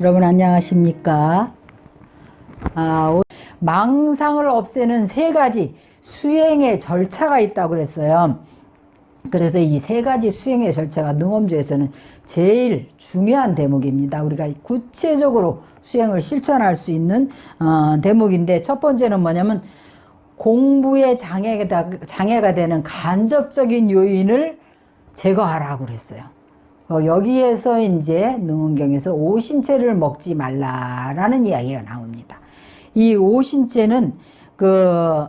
여러분 안녕하십니까? 아, 오- 망상을 없애는 세 가지 수행의 절차가 있다고 그랬어요. 그래서 이 세 가지 수행의 절차가 능엄주에서는 제일 중요한 대목입니다. 우리가 구체적으로 수행을 실천할 수 있는 어, 대목인데 첫 번째는 뭐냐면 공부에 장애가, 장애가 되는 간접적인 요인을 제거하라고 그랬어요. 어, 여기에서 이제 능원경에서 오신채를 먹지 말라라는 이야기가 나옵니다. 이 오신채는 그,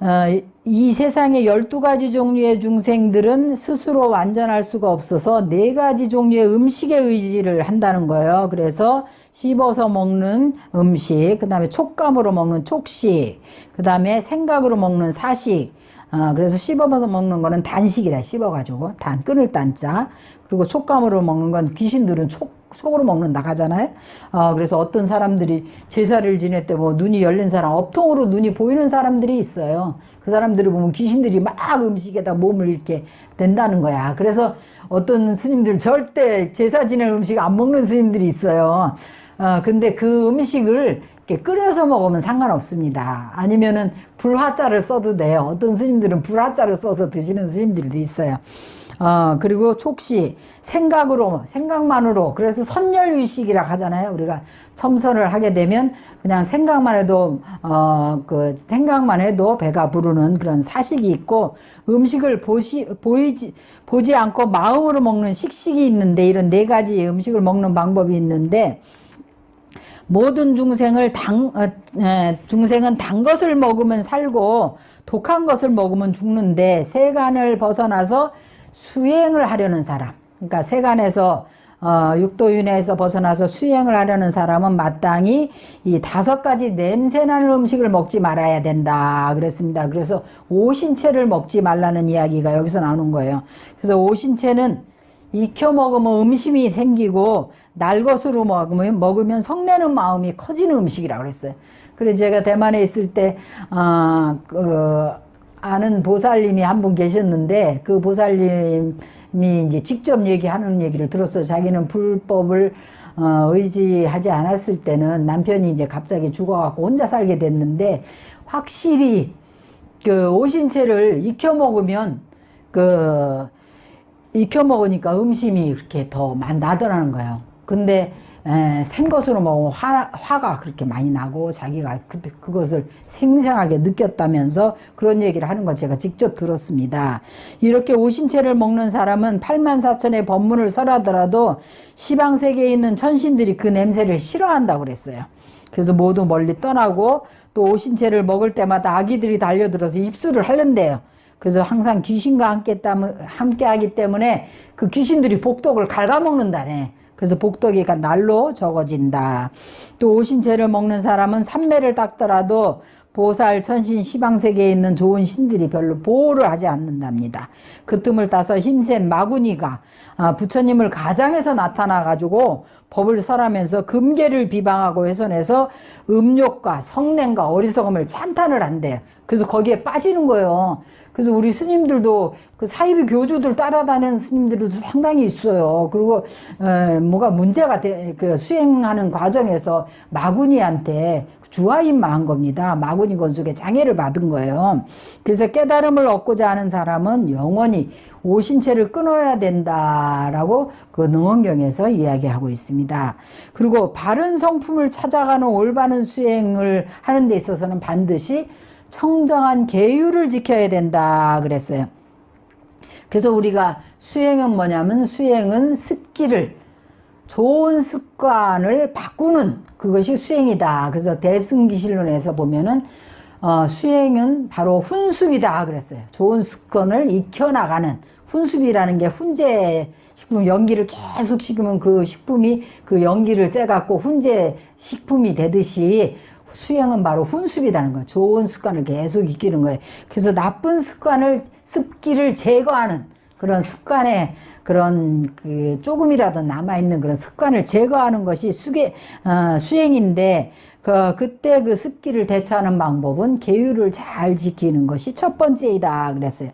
어, 이 세상의 12가지 종류의 중생들은 스스로 완전할 수가 없어서 네 가지 종류의 음식에 의지를 한다는 거예요. 그래서 씹어서 먹는 음식, 그 다음에 촉감으로 먹는 촉식, 그 다음에 생각으로 먹는 사식, 어, 그래서 씹어서 먹는 거는 단식이라 씹어가지고 단 끊을 단자 그리고 촉감으로 먹는 건 귀신들은 촉 속으로 먹는다 하잖아요. 어, 그래서 어떤 사람들이 제사를 지낼 때 뭐 눈이 열린 사람, 업통으로 눈이 보이는 사람들이 있어요. 그 사람들을 보면 귀신들이 막 음식에다 몸을 이렇게 댄다는 거야. 그래서 어떤 스님들 절대 제사 지낼 음식 안 먹는 스님들이 있어요. 어, 근데 그 음식을 이렇게 끓여서 먹으면 상관없습니다. 아니면은 불화자를 써도 돼요. 어떤 스님들은 불화자를 써서 드시는 스님들도 있어요. 어, 그리고 촉시, 생각으로, 생각만으로, 그래서 선열유식이라 하잖아요. 우리가 첨선을 하게 되면 그냥 생각만 해도, 어, 그, 생각만 해도 배가 부르는 그런 사식이 있고, 음식을 보시, 보이지, 보지 않고 마음으로 먹는 식식이 있는데, 이런 네 가지 음식을 먹는 방법이 있는데, 모든 중생을 당, 어, 에, 중생은 단 것을 먹으면 살고 독한 것을 먹으면 죽는데 세간을 벗어나서 수행을 하려는 사람. 그러니까 세간에서 어, 육도윤회에서 벗어나서 수행을 하려는 사람은 마땅히 이 다섯 가지 냄새나는 음식을 먹지 말아야 된다. 그랬습니다. 그래서 오신채를 먹지 말라는 이야기가 여기서 나오는 거예요. 그래서 오신채는 익혀 먹으면 음심이 생기고 날 것으로 먹으면, 먹으면 성내는 마음이 커지는 음식이라고 그랬어요. 그래서 제가 대만에 있을 때, 어, 그, 아는 보살님이 한 분 계셨는데 그 보살님이 이제 직접 얘기하는 얘기를 들었어요. 자기는 불법을 어, 의지하지 않았을 때는 남편이 이제 갑자기 죽어갖고 혼자 살게 됐는데 확실히 그 오신채를 익혀 먹으면 그 익혀 먹으니까 음심이 그렇게 더 나더라는 거예요. 근데 에, 생 것으로 먹으면 화, 화가 그렇게 많이 나고 자기가 그, 그것을 생생하게 느꼈다면서 그런 얘기를 하는 거 제가 직접 들었습니다. 이렇게 오신채를 먹는 사람은 8만 4천의 법문을 설하더라도 시방 세계에 있는 천신들이 그 냄새를 싫어한다고 그랬어요. 그래서 모두 멀리 떠나고 또 오신채를 먹을 때마다 아기들이 달려들어서 입술을 핥는데요. 그래서 항상 귀신과 함께, 함께 하기 때문에 그 귀신들이 복독을 갉아먹는다네. 그래서 복덕이가 날로 적어진다. 또 오신채를 먹는 사람은 삼매를 닦더라도 보살, 천신, 시방세계에 있는 좋은 신들이 별로 보호를 하지 않는답니다. 그 틈을 따서 힘센 마구니가 아, 부처님을 가장해서 나타나가지고 법을 설하면서 금계를 비방하고 훼손해서 음욕과 성냄과 어리석음을 찬탄을 한대요. 그래서 거기에 빠지는 거예요. 그래서 우리 스님들도 그 사이비 교주들 따라다니는 스님들도 상당히 있어요. 그리고 에, 뭐가 문제가 돼, 그 수행하는 과정에서 마구니한테 주화임마 한 겁니다. 마구니 건속에 장애를 받은 거예요. 그래서 깨달음을 얻고자 하는 사람은 영원히 오신채를 끊어야 된다라고 그 능원경에서 이야기하고 있습니다. 그리고 바른 성품을 찾아가는 올바른 수행을 하는 데 있어서는 반드시 청정한 계율을 지켜야 된다 그랬어요. 그래서 우리가 수행은 뭐냐면 수행은 습기를 좋은 습관을 바꾸는 그것이 수행이다. 그래서 대승기실론에서 보면은 어, 수행은 바로 훈습이다 그랬어요. 좋은 습관을 익혀나가는 훈습이라는 게 훈제 식품 연기를 계속 식으면 그 식품이 그 연기를 쬐갖고 훈제 식품이 되듯이 수행은 바로 훈습이라는 거예요. 좋은 습관을 계속 익히는 거예요. 그래서 나쁜 습관을 습기를 제거하는 그런 습관의 그런 그 조금이라도 남아 있는 그런 습관을 제거하는 것이 수계, 어, 수행인데 그, 그때 그 습기를 대처하는 방법은 계율을 잘 지키는 것이 첫 번째이다 그랬어요.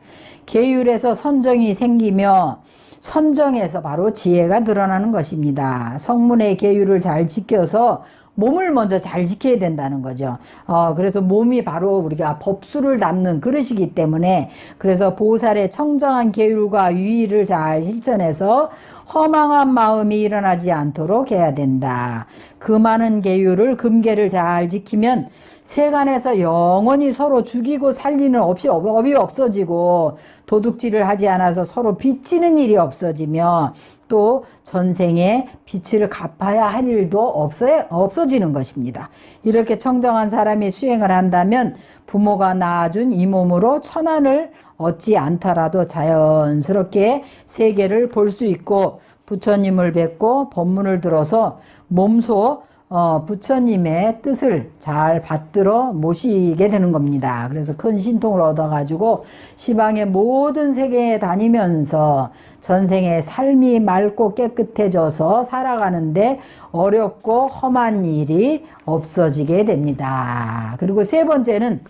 계율에서 선정이 생기며 선정에서 바로 지혜가 드러나는 것입니다. 성문의 계율을 잘 지켜서 몸을 먼저 잘 지켜야 된다는 거죠. 어, 그래서 몸이 바로 우리가 법수를 담는 그릇이기 때문에 그래서 보살의 청정한 계율과 유의를 잘 실천해서 허망한 마음이 일어나지 않도록 해야 된다. 그 많은 계율을 금계를 잘 지키면 세간에서 영원히 서로 죽이고 살리는 없이 업이 없어지고 도둑질을 하지 않아서 서로 빚지는 일이 없어지며 또 전생에 빚을 갚아야 할 일도 없어, 없어지는 것입니다. 이렇게 청정한 사람이 수행을 한다면 부모가 낳아준 이 몸으로 천안을 얻지 않더라도 자연스럽게 세계를 볼 수 있고 부처님을 뵙고 법문을 들어서 몸소 어, 부처님의 뜻을 잘 받들어 모시게 되는 겁니다. 그래서 큰 신통을 얻어가지고 시방의 모든 세계에 다니면서 전생의 삶이 맑고 깨끗해져서 살아가는데 어렵고 험한 일이 없어지게 됩니다. 그리고 세 번째는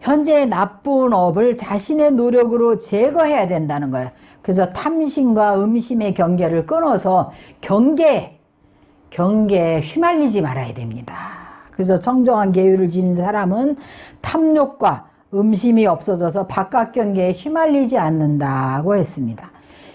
현재의 나쁜 업을 자신의 노력으로 제거해야 된다는 거예요. 그래서 탐심과 음심의 경계를 끊어서 경계, 경계에 휘말리지 말아야 됩니다. 그래서 청정한 계율을 지닌 사람은 탐욕과 음심이 없어져서 바깥 경계에 휘말리지 않는다고 했습니다.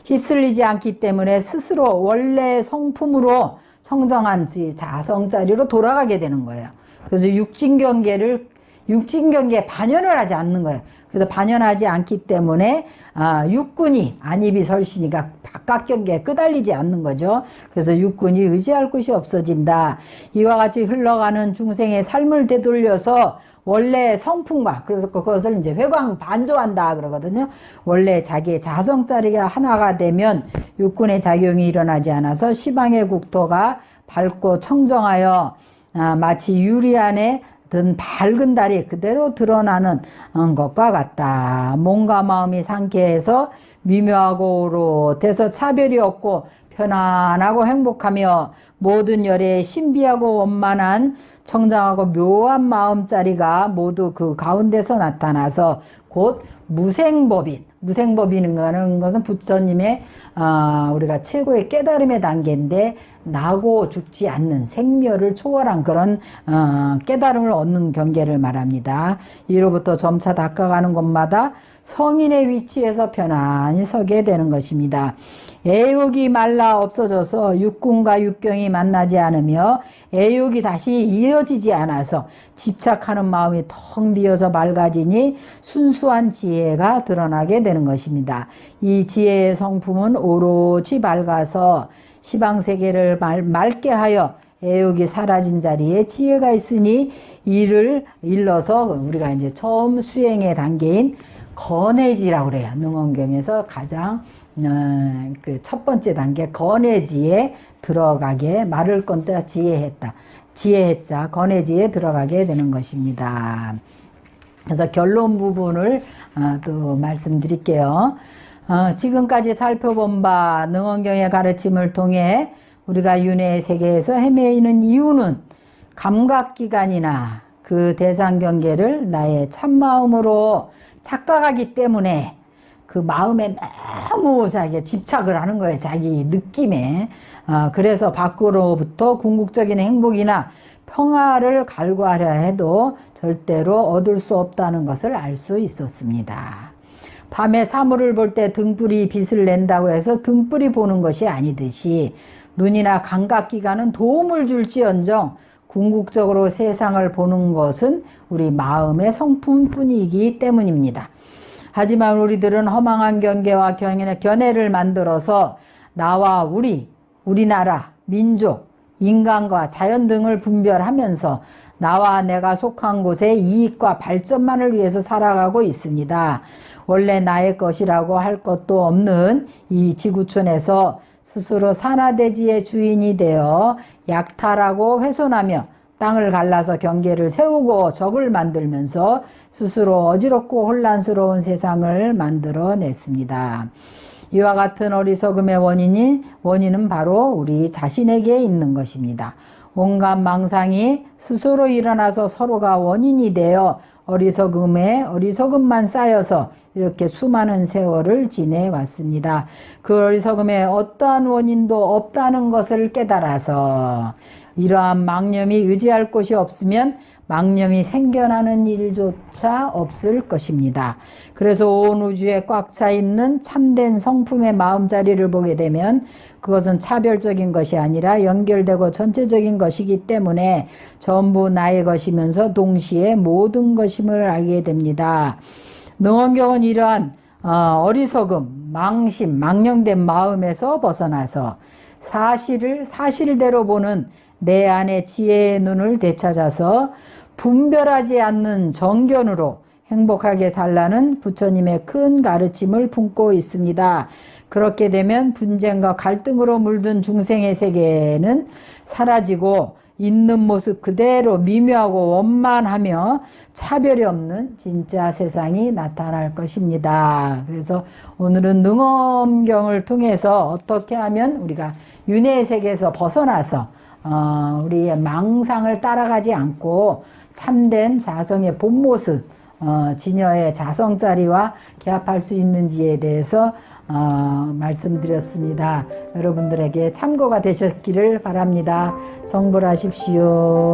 휩쓸리지 않기 때문에 스스로 원래 성품으로 청정한 자성자리로 돌아가게 되는 거예요. 그래서 육진 경계를 육진 경계에 반연을 하지 않는 거예요. 그래서 반연하지 않기 때문에 아, 육군이 안입이 설시니까 바깥 경계에 끄달리지 않는 거죠. 그래서 육군이 의지할 곳이 없어진다. 이와 같이 흘러가는 중생의 삶을 되돌려서 원래 성품과 그래서 그것을 이제 회광 반조한다 그러거든요. 원래 자기의 자성자리가 하나가 되면 육군의 작용이 일어나지 않아서 시방의 국토가 밝고 청정하여 아, 마치 유리 안에 든 밝은 달이 그대로 드러나는 어, 것과 같다. 몸과 마음이 상쾌해서 미묘하고 오롯해서 차별이 없고 편안하고 행복하며 모든 열에 신비하고 원만한 청정하고 묘한 마음자리가 모두 그 가운데서 나타나서 곧 무생법인 무생법인이라는 것은 부처님의 어, 우리가 최고의 깨달음의 단계인데 나고 죽지 않는 생멸을 초월한 그런 어, 깨달음을 얻는 경계를 말합니다. 이로부터 점차 닦아가는 곳마다 성인의 위치에서 편안히 서게 되는 것입니다. 애욕이 말라 없어져서 육군과 육경이 만나지 않으며 애욕이 다시 이어지지 않아서 집착하는 마음이 텅 비어서 맑아지니 순수한 지혜가 드러나게 되는 것입니다. 이 지혜의 성품은 오롯이 밝아서 시방 세계를 말, 맑게 하여 애욕이 사라진 자리에 지혜가 있으니 이를 일러서 우리가 이제 처음 수행의 단계인 건해지라고 그래요. 능원경에서 가장 어, 그첫 번째 단계 건해지에 들어가게 말을 건다 지혜했다. 지혜했자 건해지에 들어가게 되는 것입니다. 그래서 결론 부분을 어, 또 말씀드릴게요. 어, 지금까지 살펴본 바 능원경의 가르침을 통해 우리가 윤회의 세계에서 헤매이는 이유는 감각기관이나 그 대상 경계를 나의 참마음으로 착각하기 때문에 그 마음에 너무 자기 집착을 하는 거예요. 자기 느낌에. 어, 그래서 밖으로부터 궁극적인 행복이나 평화를 갈구하려 해도 절대로 얻을 수 없다는 것을 알 수 있었습니다. 밤에 사물을 볼 때 등불이 빛을 낸다고 해서 등불이 보는 것이 아니듯이 눈이나 감각기관은 도움을 줄지언정 궁극적으로 세상을 보는 것은 우리 마음의 성품뿐이기 때문입니다. 하지만 우리들은 허망한 경계와 견해를 만들어서 나와 우리, 우리나라, 민족, 인간과 자연 등을 분별하면서 나와 내가 속한 곳의 이익과 발전만을 위해서 살아가고 있습니다. 원래 나의 것이라고 할 것도 없는 이 지구촌에서 스스로 산화대지의 주인이 되어 약탈하고 훼손하며 땅을 갈라서 경계를 세우고 적을 만들면서 스스로 어지럽고 혼란스러운 세상을 만들어냈습니다. 이와 같은 어리석음의 원인이 원인은 바로 우리 자신에게 있는 것입니다. 온갖 망상이 스스로 일어나서 서로가 원인이 되어 어리석음에 어리석음만 쌓여서 이렇게 수많은 세월을 지내왔습니다. 그 어리석음에 어떠한 원인도 없다는 것을 깨달아서 이러한 망념이 의지할 곳이 없으면 망념이 생겨나는 일조차 없을 것입니다. 그래서 온 우주에 꽉 차 있는 참된 성품의 마음자리를 보게 되면 그것은 차별적인 것이 아니라 연결되고 전체적인 것이기 때문에 전부 나의 것이면서 동시에 모든 것임을 알게 됩니다. 능원경은 이러한 어, 어리석음, 망심, 망령된 마음에서 벗어나서 사실을 사실대로 보는 내 안의 지혜의 눈을 되찾아서 분별하지 않는 정견으로 행복하게 살라는 부처님의 큰 가르침을 품고 있습니다. 그렇게 되면 분쟁과 갈등으로 물든 중생의 세계는 사라지고 있는 모습 그대로 미묘하고 원만하며 차별이 없는 진짜 세상이 나타날 것입니다. 그래서 오늘은 능엄경을 통해서 어떻게 하면 우리가 윤회의 세계에서 벗어나서 어, 우리의 망상을 따라가지 않고 참된 자성의 본 모습, 어, 진여의 자성자리와 개합할 수 있는지에 대해서 어, 말씀드렸습니다. 여러분들에게 참고가 되셨기를 바랍니다. 성불하십시오.